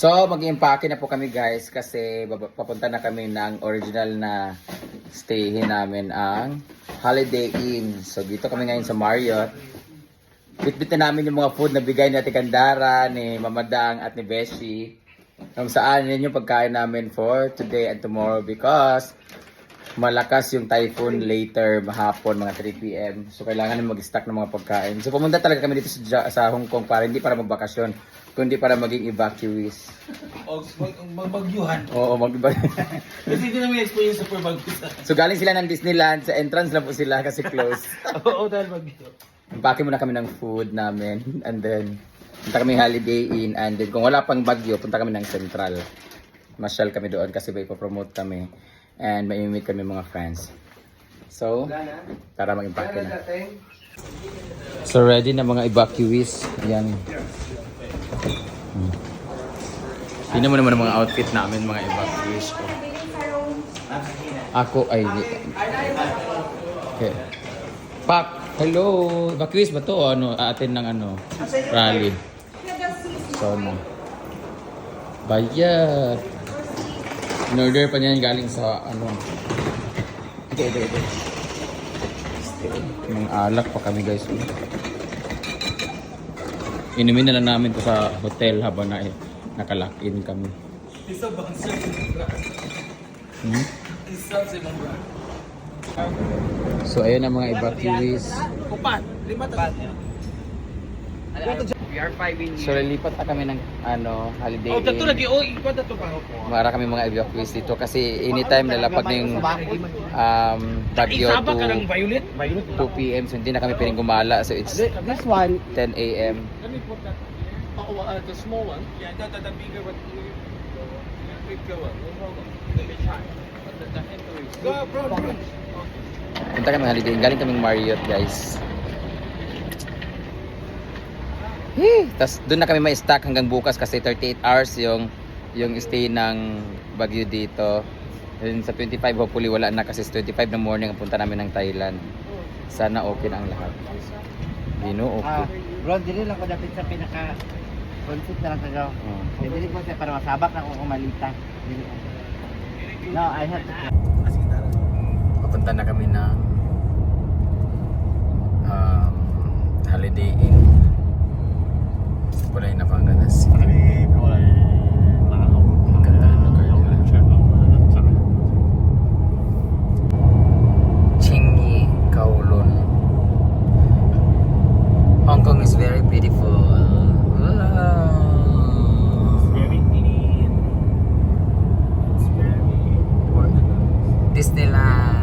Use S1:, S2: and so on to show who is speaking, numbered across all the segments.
S1: So, mag-impake na po kami guys kasi papunta na kami ng original na stayhin namin ang Holiday Inn. So, dito kami ngayon sa Marriott. Bitbit na namin yung mga food na bigay ni Ate Kandara, ni Mamadang at ni Beshi. Kung saan yun yung pagkain namin for today and tomorrow because malakas yung typhoon later mahapon mga 3 p.m. So kailangan na mag-stock ng mga pagkain. So pumunta talaga kami dito sa, sa Hong Kong para hindi para magbakasyon, kundi para maging evacuees.
S2: O mag- magbagyuhan.
S1: Oo, mag
S2: Kasi hindi namin experience sa bagyo.
S1: So galing sila ng Disneyland, sa entrance lang po sila kasi close.
S2: Oo, dahil bagyo.
S1: Impake muna kami ng food namin and then punta kami Holiday Inn and then kung wala pang bagyo, punta kami ng Central. Masyal kami doon kasi may promote kami and may meet kami mga friends. So, tara mag-impake na. So ready na mga evacuees. Yan. Hmm. Tingnan mo naman ang mga outfit namin mga evacuees ko. Ako ay... Okay. Pak, hello. Evacuees ba to? O ano, aatin ng ano, rally. So, ano. Bayad. In-order pa niyan galing sa ano. Ito, ito, ito. Mga alak pa kami guys. Inumin na lang namin to sa hotel habang na nakalock in kami.
S2: Isa ba ang mga
S1: Hmm?
S2: Isa sa mga
S1: So ayun ang mga evacuees.
S2: Upat. Lima ta.
S3: We are five in
S1: So lilipat na kami ng ano, holiday
S2: Oh,
S1: inn.
S2: lagi. Oh, iba tato pa.
S1: Mara kami mga evacuees dito kasi anytime nalapag na yung um, bagyo
S2: Isaba ka ng
S1: to
S2: violet? Violet.
S1: 2 p.m. So hindi na kami piling gumala. So it's
S3: This one,
S1: 10 a.m.
S2: Let me put that. Oh, uh, the small one. Yeah, the, the, the bigger one. The bigger one. No problem. Let me try. The, the handle is... Go, bro, bro.
S1: Punta kami holiday inn. Galing kaming Marriott guys. Hey, tas doon na kami may stock hanggang bukas kasi 38 hours yung yung stay ng Baguio dito. And sa 25 hopefully wala na kasi sa 25 na morning ang punta namin ng Thailand. Sana okay na ang lahat. Dino okay.
S3: ah, bro, dili lang ko dapat sa pinaka concept na lang kagaw.
S1: Oh.
S3: Dili ko sa para masabak na kung malita. Dili ko. No, I have to
S1: Papunta na kami ng um, Holiday Inn. Wala yung napangganas. Ganda ng lugar nila. Chingy, Kowloon. Hong Kong is very beautiful. Wow. Disneyland.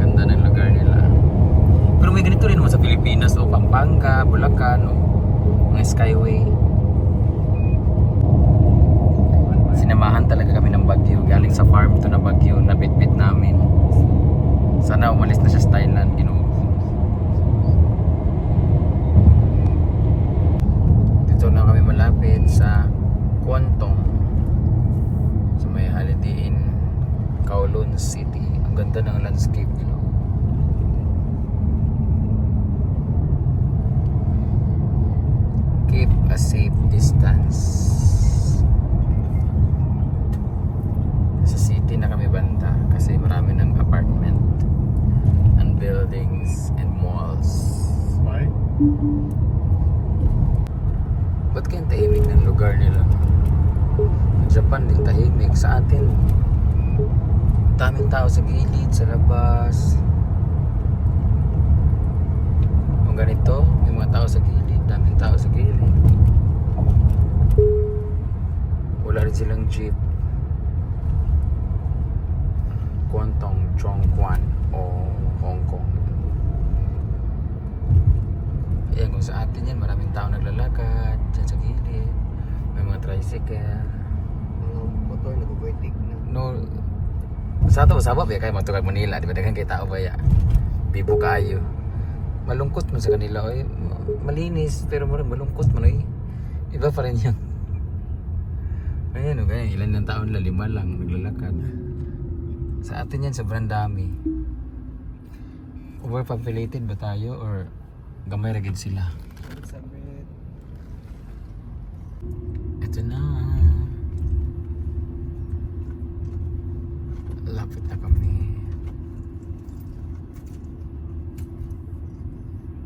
S1: Ganda ng lugar nila. Pero may ganito rin naman sa Pilipinas o Pampanga, Bulacan o mga Skyway. Sinamahan talaga kami ng Baguio. Galing sa farm to na Baguio na bitbit namin. Sana umalis na siya sa Thailand. Ginoo. Dito na kami malapit sa Kwantong sa may Holiday Inn Kowloon City. Ang ganda ng landscape nila. Tahimik ng lugar nila? Ang Japan din tahimik. Sa atin, daming tao sa gilid, sa labas. Kung ganito, may mga tao sa gilid, daming tao sa gilid. Wala rin silang jeep. Kwantong Chongquan o Hong Kong. Ayan, kung sa atin yan, maraming tao naglalakad dyan sa gilid. May mga tricycle.
S3: motor na bubuitik na.
S1: No, sa ato sabab ya kay matugag Manila, di ba daghang kay tao ba ya? Bibo kayo. Malungkot man sa kanila oy. Malinis pero murag malungkot man oy. Iba pa rin yan. Ayan o, ganyan. Ilan ng taon na lima lang naglalakad. Sa atin yan, sobrang dami. Overpopulated ba tayo or gamay ra gid sila? Ito na. Lapit na kami.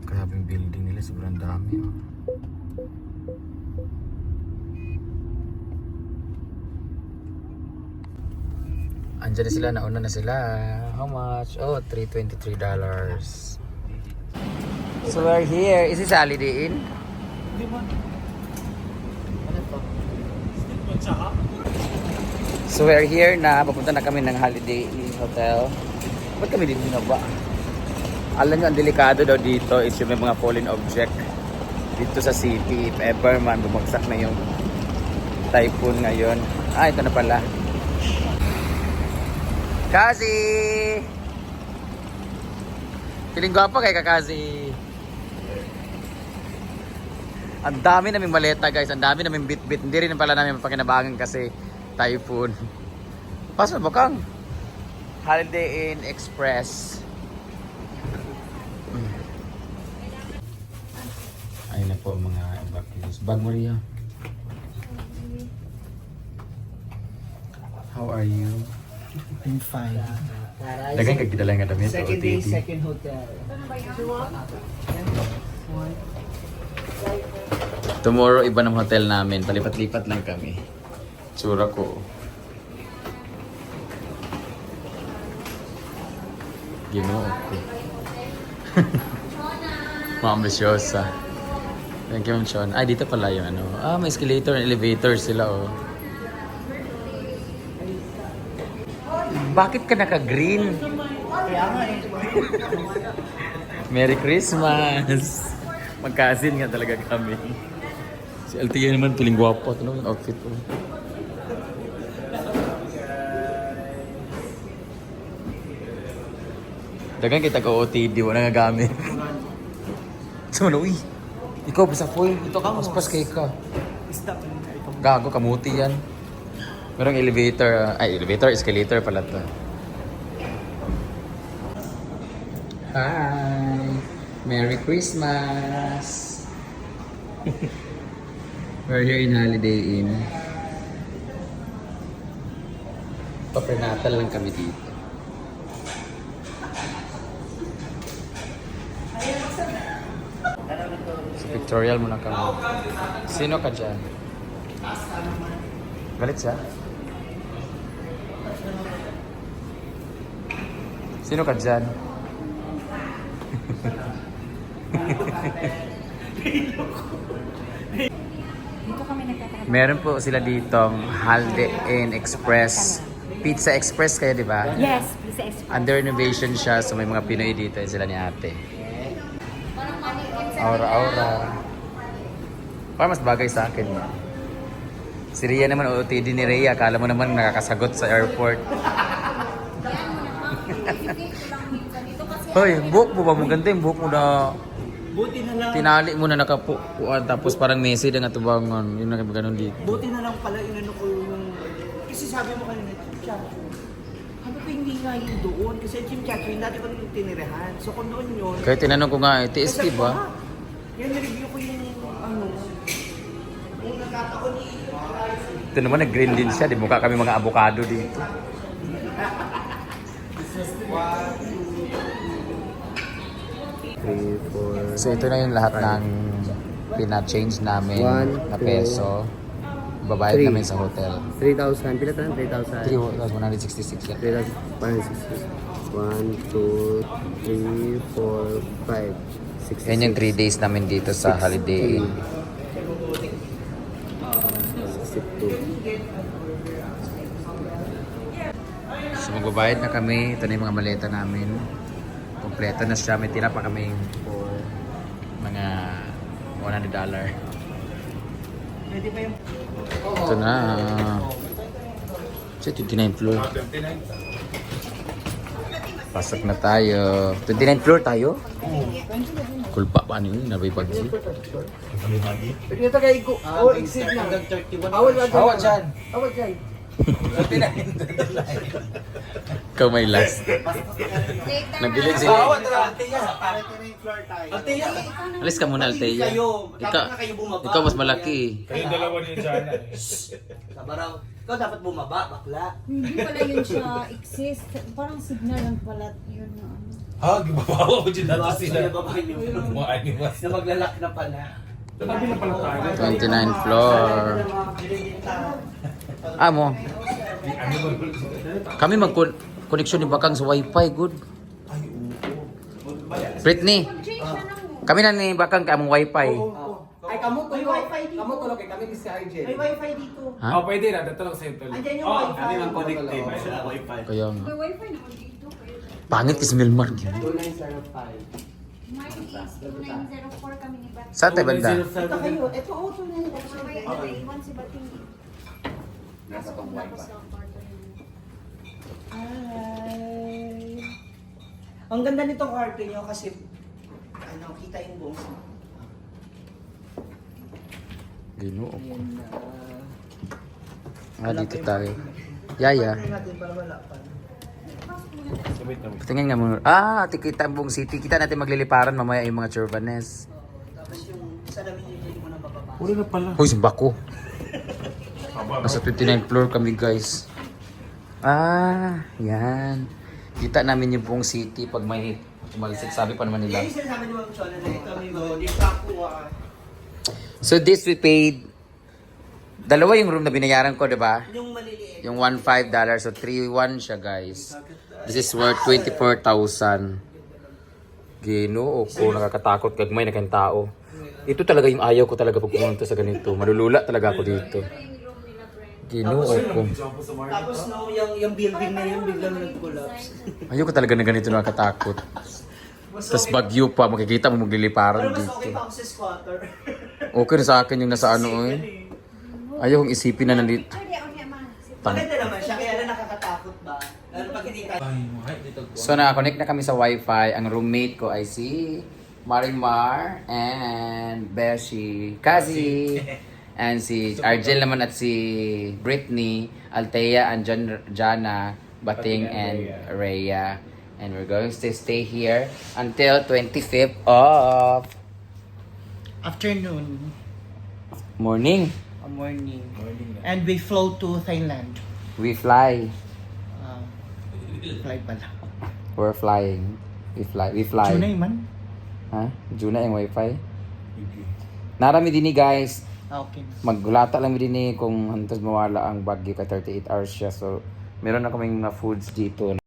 S1: Grabe yung building nila, sobrang dami. Oh. Andiyan na sila, nauna na sila. How much? Oh, $323. So we're here. Is this Holiday Inn? So we're here na, papunta na kami ng Holiday Inn Hotel. Ba't kami dito na ba? Alam nyo, ang delikado daw dito is yung may mga fallen object dito sa city. If ever man, bumagsak na yung typhoon ngayon. Ah, ito na pala. Kazi! Feeling gwapo kay Kakazi. Ang dami naming maleta guys, ang dami naming bit-bit. Hindi rin pala namin mapakinabangan kasi typhoon. Pasok ba kang? Holiday Inn Express. Ayun na po mga evacuees. Bag Maria. How are you?
S3: I'm fine.
S1: Dagan kag gidala nga damit
S3: Second day, second hotel.
S1: Tomorrow iba ng hotel namin. Palipat-lipat lang kami. Tsura ko. Ginoo ko. Maambisyosa. Thank you, Ma'am Sean. Ay, dito pala yung ano. Ah, may escalator and elevator sila, oh. Bakit ka naka-green?
S3: Kaya nga eh.
S1: Merry Christmas! Magkasin nga talaga kami. Si Altia naman tuling gwapo. Ano yung outfit ko? Dagan kita ka OTD, wala nga gamit. so, ano, uy. Ikaw, basta foil. Ito ka, paspas kay ka. Gago, kamuti yan. Merong elevator. Ay, elevator, escalator pala to. Hi! Merry Christmas! We're here in Holiday Inn. Pa-prenatal lang kami dito. So, pictorial muna kami. Sino ka dyan? Galit siya? Sino ka dyan?
S4: Dito kami nagtatrabaho.
S1: Meron po sila ditong Holiday Inn Express. Pizza Express kayo, di ba?
S4: Yes, Pizza Express.
S1: Under renovation siya, so may mga Pinoy dito. Yun sila ni ate. Aura, aura. Parang mas bagay sa akin. Si Rhea naman, OOTD ni Rhea. Akala mo naman nakakasagot sa airport. Hoy, buhok mo ba? Maganda yung buhok mo na
S3: Buti na lang.
S1: tinali mo na nakapuan tapos parang messy na nga tubangan. Yun na ganun dito.
S3: Buti na lang pala inano ko yung... Kasi sabi mo kanina, Chim Chacho. Sabi ko hindi nga yun doon. Kasi Chim Chacho, yung dati ko nung tinirahan. So kung doon yun...
S1: Kaya tinanong ko nga, eh, TST ba?
S3: pa, Yan, nireview ko yung ano... Yung nagkataon ni...
S1: Ito naman, nag-green din siya. Di mukha kami mga avocado dito. So ito na yung lahat ng pina-change namin
S5: One,
S1: na
S5: two,
S1: peso. Babayad
S5: three.
S1: namin sa hotel.
S5: 3,000. Pila tayo? 3,000.
S1: 3,166 yan.
S5: 3,160. 1, 2, 3, 4, 5, 6,
S1: Yan yung 3 days namin dito sa Holiday Inn.
S5: 62.
S1: So magbabayad na kami. Ito na yung mga maleta namin. Kompleto na siya. May tira pa kami for mga $100.
S3: Pwede ba yung...
S1: Ito na. Sa 29 floor. Pasok na tayo. 29 floor tayo? Kulpa pa ano yun? Nabay pag
S3: Ito kayo ko. Oh, exit na. Awal ba dyan?
S1: Awal dyan.
S3: Dyan.
S1: Ikaw may last. Nagbilin sila.
S3: Alteya. floor tayo. Alteya.
S1: Alis ka muna, Althea.
S3: Kayo.
S1: Ikaw,
S3: na kayo bumaba.
S1: ikaw mas malaki.
S6: Kayo dalawa ni Jana.
S3: Sabaraw. Ikaw dapat bumaba, bakla.
S4: Hindi pala yun siya exist. Parang signal lang pala yun na.
S6: Ha? Gibabawa ko dyan nato
S3: Diba?
S6: sila.
S3: Sila niyo.
S6: Mga animas.
S3: Na maglalak na pala.
S6: Tabi na pala tayo.
S1: 29 floor. Amo, kami mag-connection ni Bakang sa wifi, good. Britney, kami na ni Bakang ka among wifi.
S3: Ay, kamu
S7: May
S3: tulo.
S7: wifi dito.
S3: Kamu tulo kay kami ni si RJ.
S7: May wifi dito.
S1: Ha?
S6: Oh, pwede na. Tatulog sa'yo tuloy.
S7: Andyan yung
S6: Oh,
S7: wifi.
S6: ano yung connected?
S1: Kaya nga.
S4: May wifi naman dito. Kayo.
S1: Pangit kasi Milmar yun.
S3: 2905.
S4: Mine is 2904 kami ni Bat.
S1: Sa tayo banda?
S7: Ito kayo. Ito, oh, ito na yun.
S4: May naiwan si Bating.
S3: Nasa pang wifi.
S7: Ay. Ang ganda nitong karte nyo kasi ano, kita yung buong
S1: Ginoo ko.
S7: Na.
S1: Ah, dito tayo. Yaya.
S7: Partner natin para wala pa.
S6: Wait na.
S1: Tingnan nga muna. Ah, tikita ang buong city. Kita natin magliliparan mamaya yung mga Churvanes.
S7: Tapos yung namin yung hindi mo nang bababa.
S6: Uli na pala.
S1: Hoy.
S6: Aba,
S1: Nasa 29 floor kami guys. Ah, yan. Kita namin yung buong city pag may umalisik. Sabi pa naman nila.
S7: Ah.
S1: So this we paid, dalawa yung room na binayaran ko, di ba?
S7: Yung maliliit.
S1: Yung 1.5 dollars. So 3.1 siya guys. This is worth 24,000. Ginoo ko, nakakatakot gagmay na kayong tao. Ito talaga yung ayaw ko talaga pag pumunta sa ganito. Malulula talaga ako dito. Ginoo ko.
S7: Tapos no, yung, yung building na yun biglang nag-collapse.
S1: Ayaw ko talaga na ganito nakakatakot. Tapos bagyo pa, makikita mo
S7: Pero
S1: magliliparan
S7: mas
S1: dito.
S7: okay pa ako sa squatter.
S1: Okay na sa akin yung nasa ano eh. Ayaw kong isipin na nandito.
S7: Maganda naman siya, kaya lang nakakatakot ba? Lalo pag hindi tayo.
S1: So na-connect na kami sa wifi. Ang roommate ko ay si Marimar and Beshi, Kazi, and si Argel naman at si Brittany, Althea, and Jan Jana, Bating, and Rhea. And we're going to stay here until 25th of
S7: Afternoon,
S1: morning.
S7: a morning. And we flow to Thailand.
S1: We fly.
S7: Uh, fly pala.
S1: We're flying. We fly. We fly.
S7: Junay man.
S1: Ha? Juna yung wifi? Narami din ni guys.
S7: Ah, okay.
S1: Maggulata lang din ni kung hantos mawala ang bagyo kay 38 hours siya. So, meron na kaming mga foods dito.